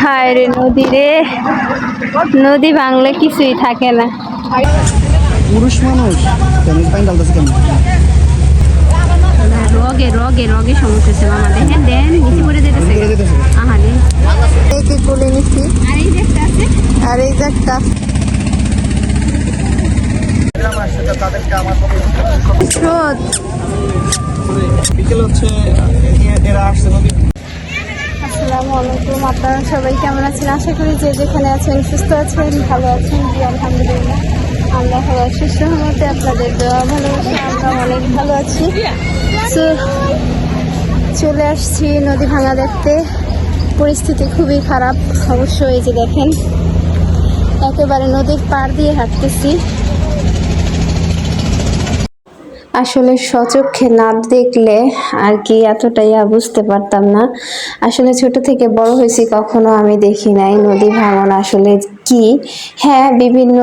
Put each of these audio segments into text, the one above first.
হায় রে নদী রে। নদী ভাঙলে কিছুই থাকে না। পুরুষ মানুষ কেন পানি ডালতেছে কেন? রগে রগে রগে সমস্যা হচ্ছে মামা দেখেন দেন নিচে পড়ে যেতেছে করে যেতেছে এই যে বলে নিচ্ছি। আর এই যে একটা আছে। আর এই যে একটা। স্রোত। বিকেল হচ্ছে এরা আসছে নদী আসসালামু আলাইকুম। আপনারা সবাই কেমন আছেন? আশা করি যে যেখানে আছেন সুস্থ আছেন, ভালো আছেন। জি, আলহামদুলিল্লাহ। আল্লাহ সুস্থ হতে আপনাদের দেওয়া ভালোবাসা, আমরা অনেক ভালো আছি। চলে আসছি নদী ভাঙা দেখতে। পরিস্থিতি খুবই খারাপ অবশ্যই যে দেখেন। একেবারে নদীর পাড় দিয়ে হাঁটতেছি। আসলে সচক্ষে না দেখলে আর কি এতটাই বুঝতে পারতাম না। আসলে ছোট থেকে বড় হয়েছি, কখনো আমি দেখি নাই। নদী ভাঙন আসলে কি? হ্যাঁ বিভিন্ন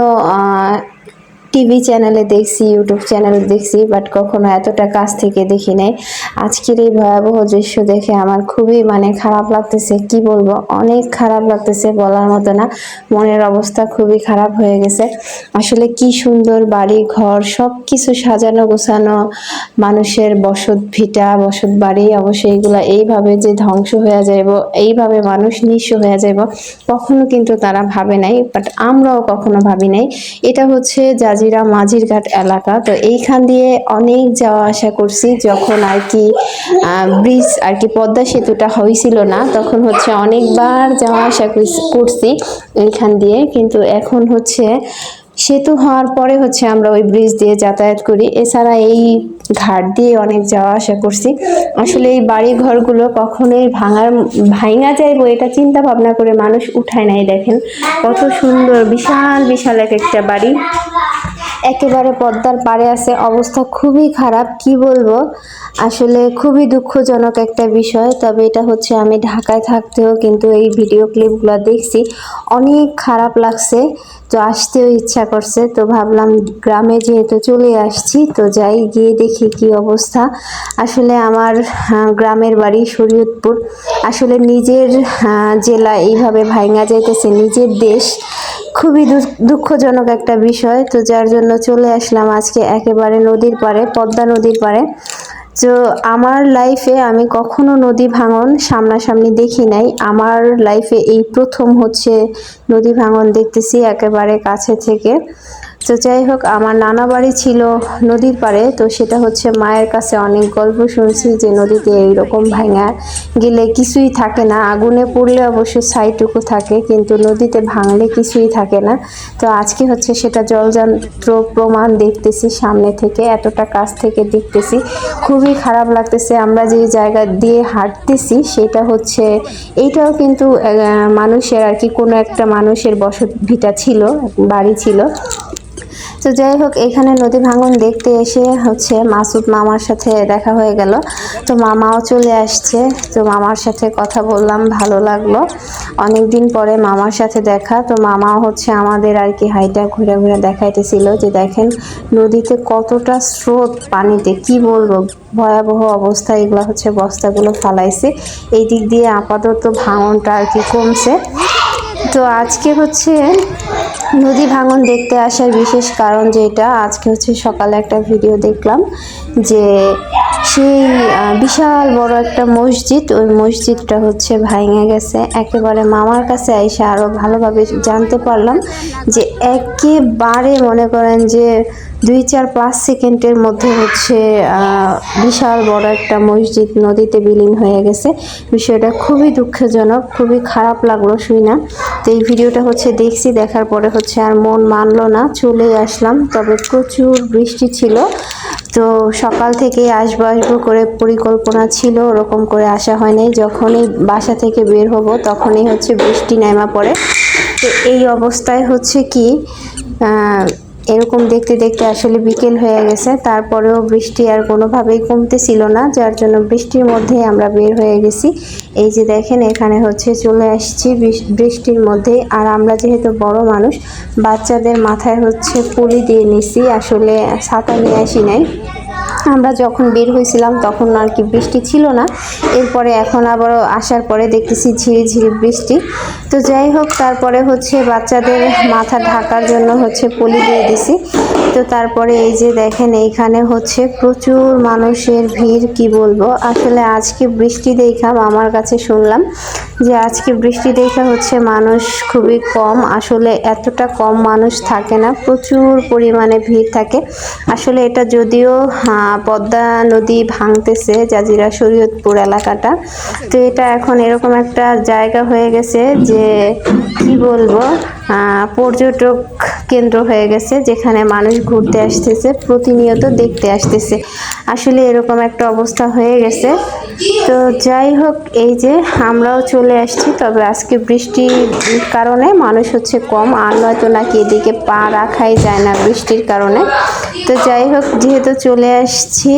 টিভি চ্যানেলে দেখছি, ইউটিউব চ্যানেলে দেখছি বাট কখনো এতটা কাছ থেকে দেখি নাই। আজকের এই ভয়াবহ দৃশ্য দেখে আমার খুবই মানে খারাপ লাগতেছে, কি বলব? অনেক খারাপ লাগতেছে বলার মতো না। মনের অবস্থা খুবই খারাপ হয়ে গেছে। আসলে কি সুন্দর বাড়ি, ঘর সব কিছু সাজানো, গোছানো, মানুষের বসত ভিটা, বসত বাড়ি, অবশ্যই এগুলা এইভাবে যে ধ্বংস হয়ে যাইব, এইভাবে মানুষ নিঃস্ব হয়ে যাইব, কখনো কিন্তু তারা ভাবে নাই বাট আমরাও কখনো ভাবি নাই। এটা হচ্ছে জাজিরা মাঝিরঘাট এলাকা। তো এইখান দিয়ে অনেক যাওয়া আসা করছি। যখন আর কি ব্রিজ আর কি পদ্মা সেতুটা হয়েছিল না, তখন হচ্ছে অনেকবার যাওয়া আসা করছি এইখান দিয়ে। কিন্তু এখন হচ্ছে সেতু হওয়ার পরে হচ্ছে আমরা ওই ব্রিজ দিয়ে যাতায়াত করি। এছাড়া এই ঘাট দিয়ে অনেক যাওয়া আসা করছি। আসলে এই বাড়ি ঘরগুলো কখনোই ভাঙার, ভাঙা যাইবো এটা চিন্তা ভাবনা করে মানুষ উঠায় নাই, দেখেন। কত সুন্দর, বিশাল বিশাল এক একটা বাড়ি। একেবারে পদ্মার পাড়ে আছে। অবস্থা খুবই খারাপ, কি বলব? আসলে খুবই দুঃখজনক একটা বিষয়। তবে এটা হচ্ছে আমি ঢাকায় থাকতেও কিন্তু এই ভিডিও ক্লিপগুলো দেখছি। অনেক খারাপ লাগছে, তো আসতেও ইচ্ছা করছে। তো ভাবলাম গ্রামে যেহেতু চলে আসছি, তো যাই গিয়ে দেখি কি অবস্থা। আসলে আমার গ্রামের বাড়ি শরীয়তপুর। আসলে নিজের জেলা এইভাবে ভাঙা যাইতেছে, নিজের দেশ। খুবই দুঃখজনক একটা বিষয়। তো যার জন্য চলে আসলাম আজকে একেবারে নদীর পারে পদ্মা নদীর পারে তো আমার লাইফে আমি কখনো নদী ভাঙন সামনাসামনি দেখি নাই। আমার লাইফে এই প্রথম হচ্ছে নদী ভাঙন দেখতেছি একেবারে কাছে থেকে। তো যাই হোক, আমার নানা বাড়ি ছিল নদীর পাড়ে, তো সেটা হচ্ছে মায়ের কাছে অনেক গল্প শুনছি যে নদীতে এইরকম ভাঙা গেলে কিছুই থাকে না। আগুনে পড়লে অবশ্য ছাইটুকু থাকে, কিন্তু নদীতে ভাঙলে কিছুই থাকে না। তো আজকে হচ্ছে সেটা জলযন্ত্র প্রমাণ দেখতেছি সামনে থেকে, এতটা কাছ থেকে দেখতেছি। খুবই খারাপ লাগতেছে, আমরা যে জায়গা দিয়ে হাঁটতেছি সেটা হচ্ছে, এইটাও কিন্তু মানুষের আর কি, কোনো একটা মানুষের বসত ভিটা ছিল, বাড়ি ছিল। তো যাই হোক, এখানে নদী ভাঙন দেখতে এসে হচ্ছে মাসুদ মামার সাথে দেখা হয়ে গেল। তো মামাও চলে আসছে। তো মামার সাথে কথা বললাম, ভালো লাগল। অনেক দিন পরে মামার সাথে দেখা। তো মামাও হচ্ছে আমাদের আর কি হাইটা ঘুরে ঘুরে দেখাইতেছিল যে দেখেন, নদীতে কতটা স্রোত পানিতে, কি বলব? ভয়াবহ অবস্থা, এগুলো হচ্ছে বস্তাগুলো ফালাইছে। এই দিক দিয়ে আপাতত ভাঙনটা আর কি কমছে। তো আজকে হচ্ছে নদী ভাঙন দেখতে আসার বিশেষ কারণ যেটা আজকে হচ্ছে সকালে একটা ভিডিও দেখলাম যে সেই বিশাল বড় একটা মসজিদ। ওই মসজিদটা হচ্ছে ভাঙে গেছে। একেবারে মামার কাছে এসে আরও ভালোভাবে জানতে পারলাম যে একেবারে মনে করেন যে দুই চার পাঁচ সেকেন্ডের মধ্যে হচ্ছে বিশাল বড় একটা মসজিদ নদীতে বিলীন হয়ে গেছে। বিষয়টা খুবই দুঃখজনক, খুবই খারাপ লাগল শুই না তো এই ভিডিওটা হচ্ছে দেখছি, দেখার পরে হচ্ছে আর মন মানলো না চলে আসলাম। তবে প্রচুর বৃষ্টি ছিল। তো সকাল থেকে আসব আসব করে পরিকল্পনা ছিল, ওরকম করে আসা হয় নাই যখনই বাসা থেকে বের হব, তখনই হচ্ছে বৃষ্টি নেমা পড়ে। তো এই অবস্থায় হচ্ছে কি এরকম দেখতে দেখতে আসলে বিকেল হয়ে গেছে। তারপরেও বৃষ্টি আর কোনোভাবেই কমতেছিল না, যার জন্য বৃষ্টির মধ্যে আমরা বের হয়ে গেছি। এই যে দেখেন, এখানে হচ্ছে চলে আসছি বৃষ্টির মধ্যে আর আমরা যেহেতু বড় মানুষ, বাচ্চাদের মাথায় হচ্ছে পুলি দিয়ে নিছি। আসলে ছাতা নিয়ে আসি নাই। আমরা যখন বের হয়েছিলাম তখন আর কি বৃষ্টি ছিল না। এরপরে এখন আবারও আসার পরে দেখতেছি ঝিরি ঝিরি বৃষ্টি। তো যাই হোক, তারপরে হচ্ছে বাচ্চাদের মাথা ঢাকার জন্য হচ্ছে পলি দিয়ে দিছি। তো তারপরে এই যে দেখেন, এইখানে হচ্ছে প্রচুর মানুষের ভিড়, কি বলব? আসলে আজকে বৃষ্টি দেখা আমার কাছে শুনলাম যে আজকে বৃষ্টি দেখা হচ্ছে মানুষ খুবই কম। আসলে এতটা কম মানুষ থাকে না, প্রচুর পরিমাণে ভিড় থাকে। আসলে এটা যদিও পদ্মা নদী ভাঙতেছে জাজিরা শরীয়তপুর এলাকাটা। তো এটা এখন এরকম একটা জায়গা হয়ে গেছে যে কি বলব? পর্যটক কেন্দ্র হয়ে গেছে যেখানে মানুষ ঘুরতে আসতেছে, প্রতিনিয়ত দেখতে আসতেছে। আসলে এরকম একটা অবস্থা হয়ে গেছে। তো যাই হোক, এই যে আমরাও চলে আসছি, তবে আজকে বৃষ্টির কারণে মানুষ হচ্ছে কম, আর নয়তো নাকি এদিকে পা রাখাই যায় না বৃষ্টির কারণে। তো যাই হোক, যেহেতু চলে আসছি,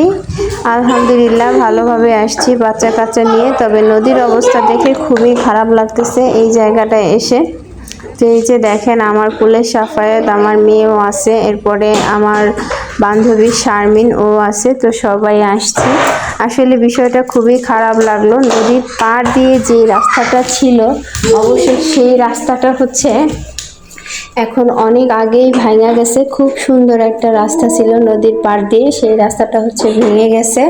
আলহামদুলিল্লাহ ভালোভাবে আসছি বাচ্চা কাচ্চা নিয়ে, তবে নদীর অবস্থা দেখে খুবই খারাপ লাগতেছে এই জায়গাটায় এসে। তো এই যে দেখেন, আমার কুলের সাফায়াত আমার মেয়েও আছে, এরপরে আমার বান্ধবী শারমিন ও আছে, তো সবাই আসছে। আসলে বিষয়টা খুবই খারাপ লাগল, নদীর পাড় দিয়ে যে রাস্তাটা ছিল, অবশ্যই সেই রাস্তাটা হচ্ছে এখন অনেক আগেই ভাঙা গেছে। খুব সুন্দর একটা রাস্তা ছিল নদীর পাড় দিয়ে। সেই রাস্তাটা হচ্ছে ভেঙে গেছে।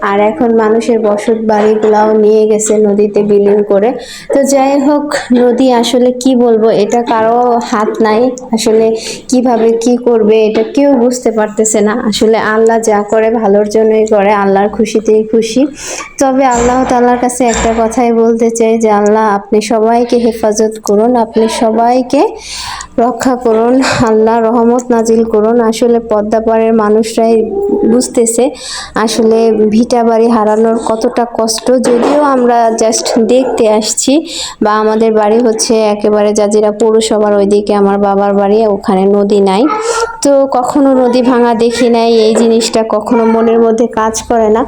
আর এখন মানুষের বসত বাড়িগুলাও নিয়ে গেছে নদীতে বিলীন করে। তো যাই হোক, নদী আসলে কি বলব? এটা কারও হাত নাই। আসলে কীভাবে কি করবে এটা কেউ বুঝতে পারতেছে না। আসলে আল্লাহ যা করে ভালোর জন্যই করে, আল্লাহর খুশিতেই খুশি। তবে আল্লাহ তাআলার কাছে একটা কথাই বলতে চাই যে, আল্লাহ আপনি সবাইকে হেফাজত করুন। আপনি সবাইকে রক্ষা করুন, আল্লাহ রহমত নাজিল করুন। আসলে পদ্মাপাড়ের মানুষরাই বুঝতেছে আসলে ভিটা বাড়ি হারানোর কতটা কষ্ট। যদিও আমরা জাস্ট দেখতে আসছি, বা আমাদের বাড়ি হচ্ছে একেবারে জাজিরা পৌরসভার ওইদিকে, আমার বাবার বাড়ি, ওখানে নদী নাই। তো কখনো নদী ভাঙা দেখি নাই, এই জিনিসটা কখনো মনের মধ্যে কাজ করে না।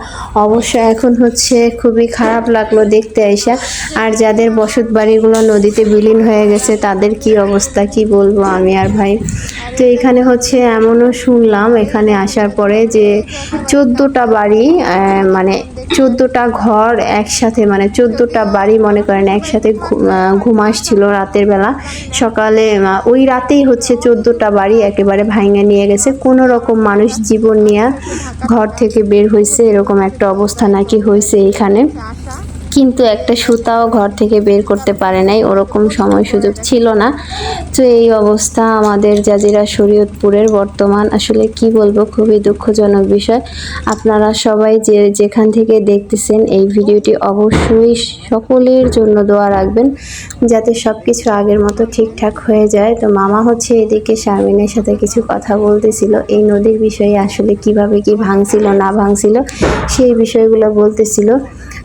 অবশ্য এখন হচ্ছে খুবই খারাপ লাগল দেখতে আইসা। আর যাদের বসত বাড়িগুলো নদীতে বিলীন হয়ে গেছে, তাদের কি অবস্থা, কি বলব আমি আর ভাই? তো এখানে হচ্ছে এমনও শুনলাম, এখানে আসার পরে যে চোদ্দোটা বাড়ি মানে চোদ্দোটা ঘর একসাথে মানে চোদ্দোটা বাড়ি মনে করেন একসাথে ঘুম আসছিল রাতের বেলা। সকালে ওই রাতেই হচ্ছে চোদ্দোটা বাড়ি একেবারে ভাঙে নিয়ে গেছে। কোনো রকম মানুষ জীবন নিয়ে ঘর থেকে বের হয়েছে এরকম একটা অবস্থা নাকি হয়েছে এখানে। কিন্তু একটা সুতাও ঘর থেকে বের করতে পারে নাই, ওরকম সময় সুযোগ ছিল না। তো এই অবস্থা আমাদের জাজিরা শরীয়তপুরের বর্তমান। আসলে কি বলব, খুবই দুঃখজনক বিষয়। আপনারা সবাই যে যেখান থেকে দেখতেছেন এই ভিডিওটি অবশ্যই সকলের জন্য দোয়া রাখবেন, যাতে সব কিছু আগের মতো ঠিকঠাক হয়ে যায়। তো মামা হচ্ছে এদিকে শারমিনের সাথে কিছু কথা বলতেছিল। এই নদীর বিষয়ে আসলে কীভাবে কি ভাঙছিল, না ভাঙছিল, সেই বিষয়গুলো বলতেছিল।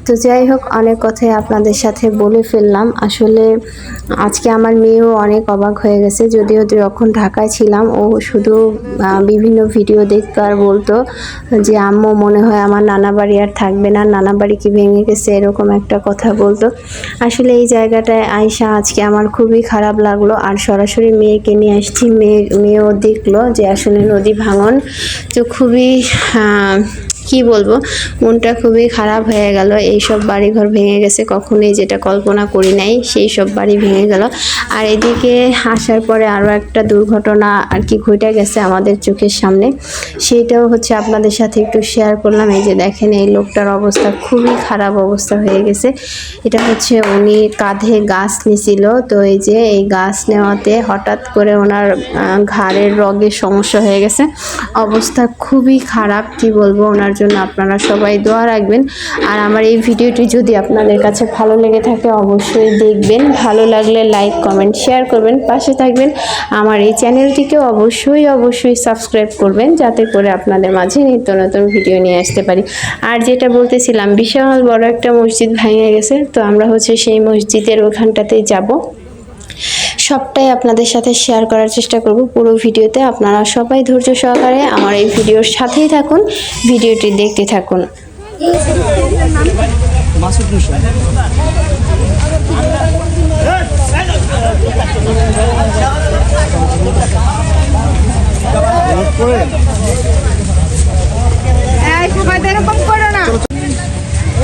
তো যাই হোক, অনেক কথাই আপনাদের সাথে বলে ফেললাম। আসলে আজকে আমার মেয়েও অনেক অবাক হয়ে গেছে, যদিও যখন ঢাকায় ছিলাম, ও শুধু বিভিন্ন ভিডিও দেখতো আর বলতো যে, আম্মু, মনে হয় আমার নানা বাড়ি আর থাকবে না, নানা বাড়ি কি ভেঙে গেছে? এরকম একটা কথা বলতো। আসলে এই জায়গাটায় আয়সা আজকে আমার খুবই খারাপ লাগল আর সরাসরি মেয়েকে নিয়ে আসছি। মেয়ে, মেয়েও দেখল যে, আসলে নদী ভাঙন তো খুবই কি বলব? মনটা খুবই খারাপ হয়ে গেল। এইসব বাড়িঘর ভেঙে গেছে, কখনোই যেটা কল্পনা করি নাই, সেই সব বাড়ি ভেঙে গেল। আর এদিকে আসার পরে আরও একটা দুর্ঘটনা আর কি ঘটে গেছে আমাদের চোখের সামনে। সেইটাও হচ্ছে আপনাদের সাথে একটু শেয়ার করলাম। এই যে দেখেন, এই লোকটার অবস্থা খুবই খারাপ অবস্থা হয়ে গেছে। এটা হচ্ছে উনি কাঁধে গাছ নিছিল। তো এই যে এই গাছ নেওয়াতে হঠাৎ করে ওনার ঘাড়ের রগের সমস্যা হয়ে গেছে। অবস্থা খুবই খারাপ, কি বলব? ওনার জন্য আপনারা সবাই দোয়া রাখবেন। আর আমার এই ভিডিওটি যদি আপনাদের কাছে ভালো লেগে থাকে, অবশ্যই দেখবেন। ভালো লাগলে লাইক, কমেন্ট, শেয়ার করবেন, পাশে থাকবেন। আমার এই চ্যানেলটিকে অবশ্যই অবশ্যই সাবস্ক্রাইব করবেন, যাতে করে আপনাদের মাঝে নিত্য নতুন ভিডিও নিয়ে আসতে পারি। আর যেটা বলতেছিলাম, বিশাল বড় একটা মসজিদ ভেঙে গেছে, তো আমরা হচ্ছে সেই মসজিদের ওখানটাতেই যাব। সবটাই আপনাদের সাথে শেয়ার করার চেষ্টা করব। পুরো ভিডিওতে আপনারা সবাই ধৈর্য সহকারে আমার এই ভিডিওর সাথেই থাকুন, ভিডিওটি দেখতে থাকুন। ওই যে দেখেন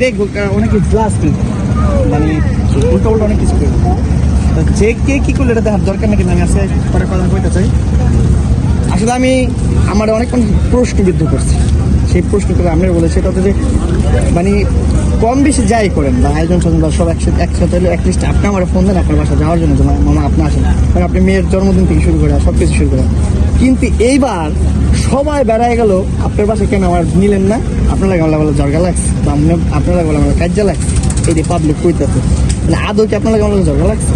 তারা অনেক গ্লাস কিনবে মানে উল্টো উল্টো অনেক কিছু করবে তো যে কে কি করলে এটা দেখার দরকার নাকি আমি আসে পরে কথা কইতে চাই। আসলে আমি আমার অনেকক্ষণ প্রশ্ন প্রশ্নবিদ্ধ করছি। সেই প্রশ্ন করে আমরা বলে সেটা হচ্ছে যে মানে কম বেশি যাই করেন বা আয়োজন স্বজন বা সব একসাথে একসাথে হলে অ্যাটলিস্ট আপনি আমার ফোন দেন আপনার বাসা যাওয়ার জন্য মামা আপনি আসেন। কারণ আপনি মেয়ের জন্মদিন থেকে শুরু করে সব কিছু শুরু করে। কিন্তু এইবার সবাই বেড়ায় গেল আপনার বাসায় কেন আমার নিলেন না? আপনার আমার বলে জর্গা লাগছে বা আপনি- আপনার লাগে বলে আমার কাজ্যা লাগছে এই যে পাবলিক কইতেছে। তাহলে আদৌ কি আপনার আমার জর্গা লাগছে?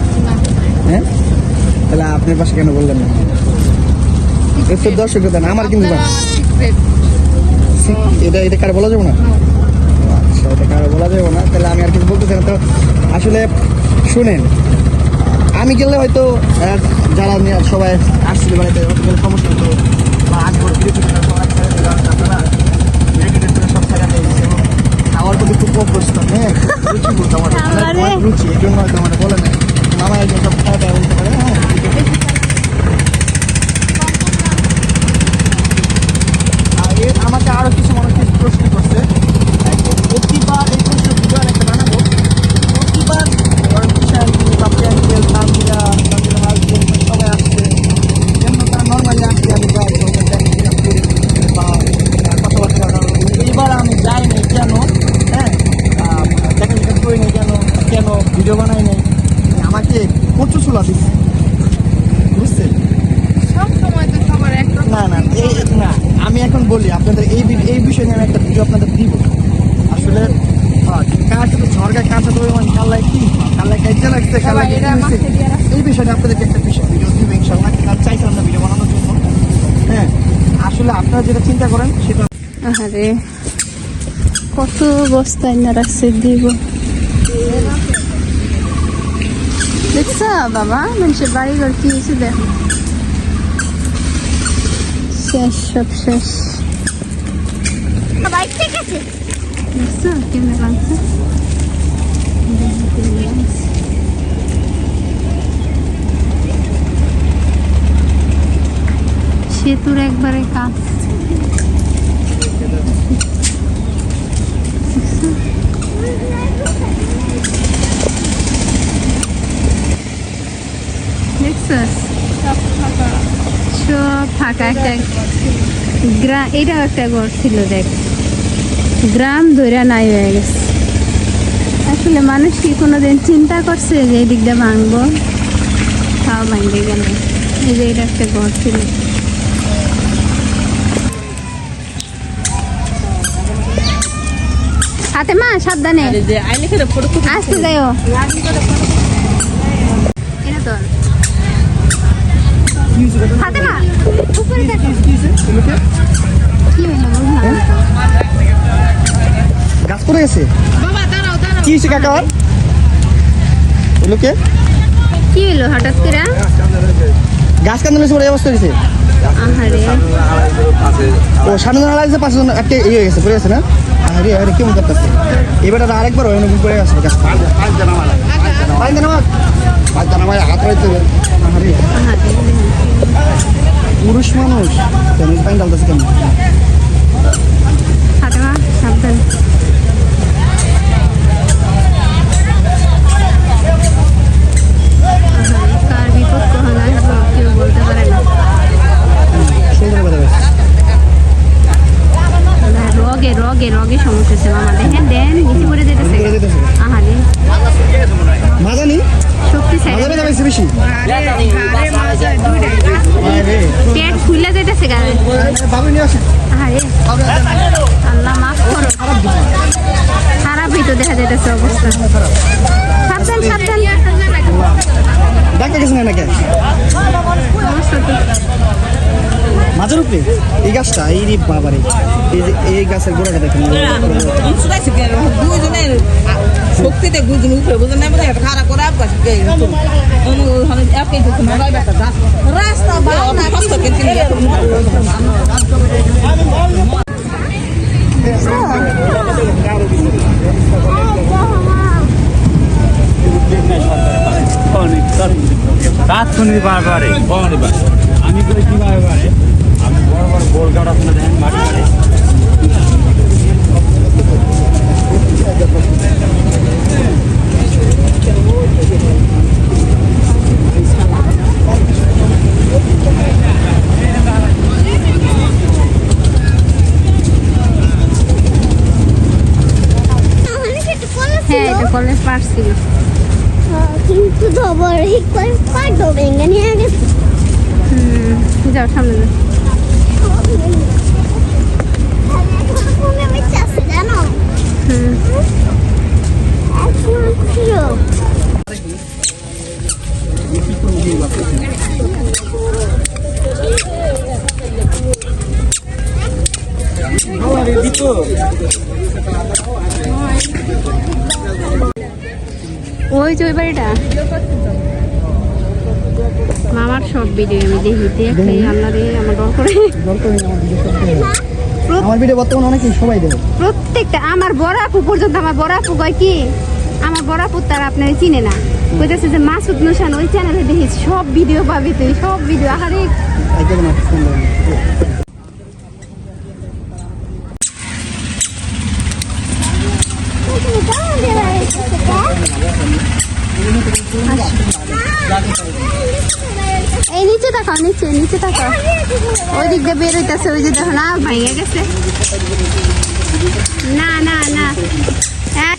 হ্যাঁ? তাহলে আপনার পাশে কেন বললেন না? একটু দর্শক দেন আমার কিন্তু। এটা এটা কারও বলা যাবে না? আচ্ছা এটা কারও বলা যাবে না তাহলে আমি আর কিছু বলতে চাই না। তো আসলে শুনেন আমি গেলে হয়তো যারা নিয়ে সবাই আসছিল বাড়িতে সমস্যা হতো বা আসব নিয়ে গেছে খাওয়ার প্রতি খুব অভ্যস্ত হ্যাঁ? রুচি বলতো আমার রুচি এই জন্য হয়তো আমার বলে না মামা একজন সব খাওয়া দাওয়া বলতে পারে হ্যাঁ ঠিক আছে। আর এর আমাকে আরও কিছু মনে কিছু প্রশ্ন করছে প্রতিবার এই প্রশ্ন ভিডিও একটা বানাবো প্রতিবার ধরেন বিশাল বাপি আঙ্কেল তামিরা তামিরা হাজবেন্ড সবাই আসছে যেমন তারা নর্মালি আসছে আমি যাই ওদের দেখা করি বা কথাবার্তা বলা। এইবার আমি যাই নাই কেন হ্যাঁ আহ, দেখা দেখা করি নাই কেন কেন ভিডিও বানাই নাই আমাকে প্রচুর চুলা দিচ্ছে বুঝছেন না না এই না আমি এখন বলি আপনাদের এই বি- এই বিষয় নিয়ে আমি একটা ভিডিও আপনাদের দিব আসলে আহ, কার সাথে ঝড়গা কার সাথে ওই মানে কাল্লায় কি কাল্লায় কাজে লাগছে কাল্লায় কি হয়েছে? এই বিষয়টা আপনাদেরকে একটা বিষয় ভিডিও দিব ইনশাল্লাহ কাল চাইছিলাম না ভিডিও বানানোর জন্য হ্যাঁ আসলে আপনারা যেটা চিন্তা করেন সেটা আরে কত বস্তায় না রাখছে দিব। দেখছ বাবা মানুষের বাড়ি ঘর কি হয়েছে দেখ। শেষ সব শেষ। দেখছ কেমনে লাগছে সেতুর একবারে কাজ ফাঁকা একটা গ্রাম এটাও একটা ঘর ছিল, দেখ। গ্রাম নাই হয়ে গেছে। আসলে মানুষ কি কোনোদিন চিন্তা করছে যে এই দিকটা ভাঙবো? তাও ভাঙবে গেল এই যে এটা একটা ঘর ছিল। হাতে মা সাবধানে। আসতে যাইও। এটা তোর? ফাতেমা উপরে দেখ। কি- গাছ পড়ে গেছে? কি হয়েছে কাকা? এগুলোকে কি? হইল হঠাৎ করে? গাছ ওর এই অবস্থা হয়েছে। আহারে। ও সামনে জানা লাগছে পাঁচজন একটা ইয়ে হয়ে গেছে পড়ে গেছে না? আরে আরে কেমন করতেছে? এবার আর আরেকবার হয় নতুন পড়ে গেছে গাছ। পাঁচ জানা মালা পাঁচ জানা মালা পাঁচ জানা মালা হাত রাখতে হবে। আহারে। পুরুষ মানুষ কেন পানি ডালতেছে কেন ফাতেমা সাবধান আহারে, কার বিপদ কখন আসব কেউ বলতে পারে না সুন্দর কথা বলছিস রগে রগে রগে সমস্যা হচ্ছে মামা দেখেন দেন নিচে পড়ে যেতেছে। আহারে মাজানি শক্তি সাইড বেশি বেশি? পেট ফুলে যেতেছে গায়ে বাবু নিয়ে আসেন আহারে আল্লাহ মাফ করো। খারাপই তো দেখা যাইতেছে অবস্থা। সাবধান সাবধান। ডাক্তার গেছে না নাকি? অবস্থা তো। গাছের উপরে এই গাছটা এই রে বাবারে। এই যে এই গাছের গোড়াটা দেখেন। দুইজনের শক্তিতে দুইজন উপরে বুঝলেন না বোধ খারাপ করে আব্বাস একই দুঃখ মাগাই বেটা রাস্তা ভালো না কষ্ট কিন্তু কাজ শুনি বারবারে আমি করে কীভাবে পারে? আমি বড় বড় গোল কাটা শুনে দেখেন মাটি পারে হ্যাঁ এটা কলেজ পারছিল কিন্তু ধবর হিক করে পাঠো ভেঙে নিয়ে গেছে হুম যাও সামনে যাও ফোনে বেঁচে আছে জানো হুম এখন ছিল ওই যে ওই বাড়িটা। মামার সব ভিডিও আমি দেখি দেখলে আল্লাহ রে আমার ডর করে। আমার ভিডিও বর্তমানে অনেকেই সবাই দেবে। প্রত্যেকটা আমার বড় আপু পর্যন্ত আমার বড় আপু কয় কি? আমার বড় আপু তার আপনারা চিনে না। কইতেছে যে মাসুদ নুসান ওই চ্যানেলে দেখি সব ভিডিও পাবি তুই সব ভিডিও সুন্দর এই নিচে তাকাও নিচে নিচে তাকাও। ওই দিক দিয়ে বের হইতেছে ওই যে দেখো না ভাইয়া গেছে। না না না। এক।